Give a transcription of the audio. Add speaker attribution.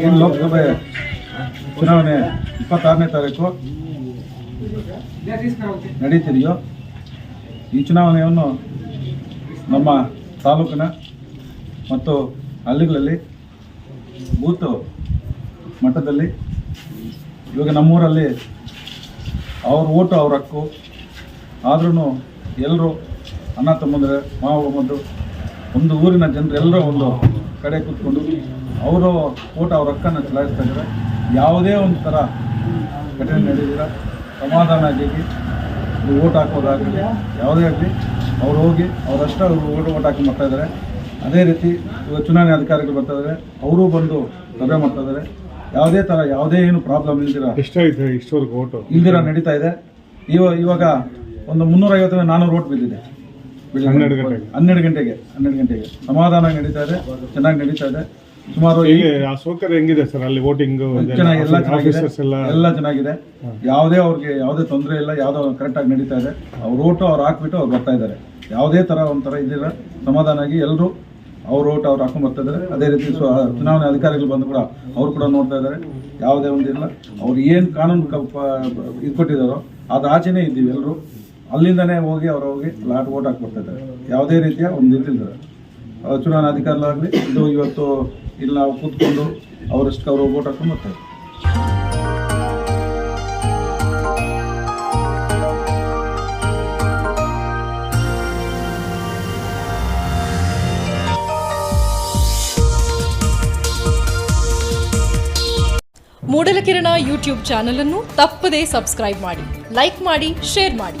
Speaker 1: ಏನು ಲೋಕಸಭೆ ಚುನಾವಣೆ ಇಪ್ಪತ್ತಾರನೇ ತಾರೀಕು ನಡೀತಿದೆಯೋ ಈ ಚುನಾವಣೆಯನ್ನು ನಮ್ಮ ತಾಲೂಕಿನ ಮತ್ತು ಹಳ್ಳಿಗಳಲ್ಲಿ ಬೂತು ಮಟ್ಟದಲ್ಲಿ ಇವಾಗ ನಮ್ಮೂರಲ್ಲಿ ಅವ್ರ ಓಟು ಅವ್ರ ಹಕ್ಕು. ಆದ್ರೂ ಎಲ್ಲರೂ ಅಣ್ಣ ತಮ್ಮಂದ್ರೆ, ಮಾವ ಒಂದು ಊರಿನ ಜನರೆಲ್ಲರೂ ಒಂದು ಕಡೆ ಕೂತ್ಕೊಂಡು ಅವರು ಓಟ ಅವ್ರ ಹಕ್ಕನ್ನು ಚಲಾಯಿಸ್ತಾ ಇದ್ದಾರೆ. ಯಾವುದೇ ಒಂದು ಥರ ಘಟನೆ ನಡೆದಿರ ಸಮಾಧಾನವಾಗಿ ಓಟ್ ಹಾಕೋದಾಗಲಿ ಯಾವುದೇ ಆಗಲಿ ಅವ್ರು ಹೋಗಿ ಅವರಷ್ಟು ಅವರು ಓಟ್ ಓಟ್ ಹಾಕಿ ಮಾಡ್ತಾ ಇದ್ದಾರೆ. ಅದೇ ರೀತಿ ಇವಾಗ ಚುನಾವಣೆ ಅಧಿಕಾರಿಗಳು ಬರ್ತಾ ಇದ್ದಾರೆ. ಅವರೂ ಬಂದು ಸಭೆ ಮಾಡ್ತಾ ಇದ್ದಾರೆ. ಯಾವುದೇ ಥರ ಯಾವುದೇ ಏನು ಪ್ರಾಬ್ಲಮ್ ಇಲ್ದಿರ
Speaker 2: ಇಷ್ಟವರೆಗೂ ಓಟು
Speaker 1: ಇಲ್ದಿರ ನಡೀತಾ ಇದೆ. ಇವ ಇವಾಗ ಒಂದು ಮುನ್ನೂರೈವತ್ತರಿಂದ ನಾನ್ನೂರು ಓಟ್ ಬಿದ್ದಿದೆ.
Speaker 2: ಹನ್ನೆರಡು ಗಂಟೆಗೆ.
Speaker 1: ಹನ್ನೆರಡು ಗಂಟೆಗೆ ಹನ್ನೆರಡು ಗಂಟೆಗೆ. ಸಮಾಧಾನ ನಡೀತಾ ಇದೆ ಚೆನ್ನಾಗಿ ನಡೀತಾ ಇದೆ. ಸುಮಾರು
Speaker 2: ಆ ಸೌಕರ್ಯ ಹೆಂಗಿದೆ ಸರ್ ಅಲ್ಲಿ ವೋಟಿಂಗ್
Speaker 1: ಚೆನ್ನಾಗಿ ಎಲ್ಲ ಚೆನ್ನಾಗಿದೆ.
Speaker 2: ಎಲ್ಲ
Speaker 1: ಯಾವುದೇ ಅವ್ರಿಗೆ ಯಾವುದೇ ತೊಂದರೆ ಇಲ್ಲ ಯಾವುದೋ ಕರೆಕ್ಟಾಗಿ ನಡೀತಾ ಇದೆ. ಅವ್ರ ಓಟು ಅವ್ರು ಹಾಕ್ಬಿಟ್ಟು ಅವ್ರು ಬರ್ತಾ ಇದ್ದಾರೆ. ಯಾವುದೇ ತರ ಒಂಥರ ಇದಿಲ್ಲ. ಸಮಾಧಾನಾಗಿ ಎಲ್ಲರೂ ಅವ್ರ ಓಟ್ ಅವ್ರು ಹಾಕೊಂಡ್ ಬರ್ತಾ ಇದ್ದಾರೆ. ಅದೇ ರೀತಿ ಚುನಾವಣೆ ಅಧಿಕಾರಿಗಳು ಬಂದು ಕೂಡ ಅವ್ರು ಕೂಡ ನೋಡ್ತಾ ಇದ್ದಾರೆ. ಯಾವುದೇ ಒಂದು ಇಲ್ಲ ಅವ್ರು ಏನು ಕಾನೂನು ಇದ್ಕೊಟ್ಟಿದಾರೋ ಪ- ಇದು ಕೊಟ್ಟಿದ್ದಾರೋ ಅದು ಆಚೆನೇ ಇದ್ದೀವಿ ಎಲ್ಲರೂ ಅಲ್ಲಿಂದನೇ ಹೋಗಿ ಅವ್ರು ಹೋಗಿ ಲಾಟ್ ಓಟ್ ಹಾಕ್ಬಿಡ್ತಿದ್ದಾರೆ. ಯಾವುದೇ ರೀತಿಯ ಒಂದು ಚುನಾವಣಾ ಅಧಿಕಾರಿಗಳಾಗಲಿ, ಇದು ಇವತ್ತು ಇಲ್ಲಿ ನಾವು ಕೂತ್ಕೊಂಡು ಅವರಷ್ಟು ಅವರು ಓಟ್ ಹಾಕೊಂಡು ಬರ್ತಾರೆ
Speaker 3: ಮೂಡಲಕಿರಣ ಯೂಟ್ಯೂಬ್ ಚಾನೆಲ್ ಅನ್ನು ತಪ್ಪದೇ ಸಬ್ಸ್ಕ್ರೈಬ್ ಮಾಡಿ, ಲೈಕ್ ಮಾಡಿ, ಶೇರ್ ಮಾಡಿ.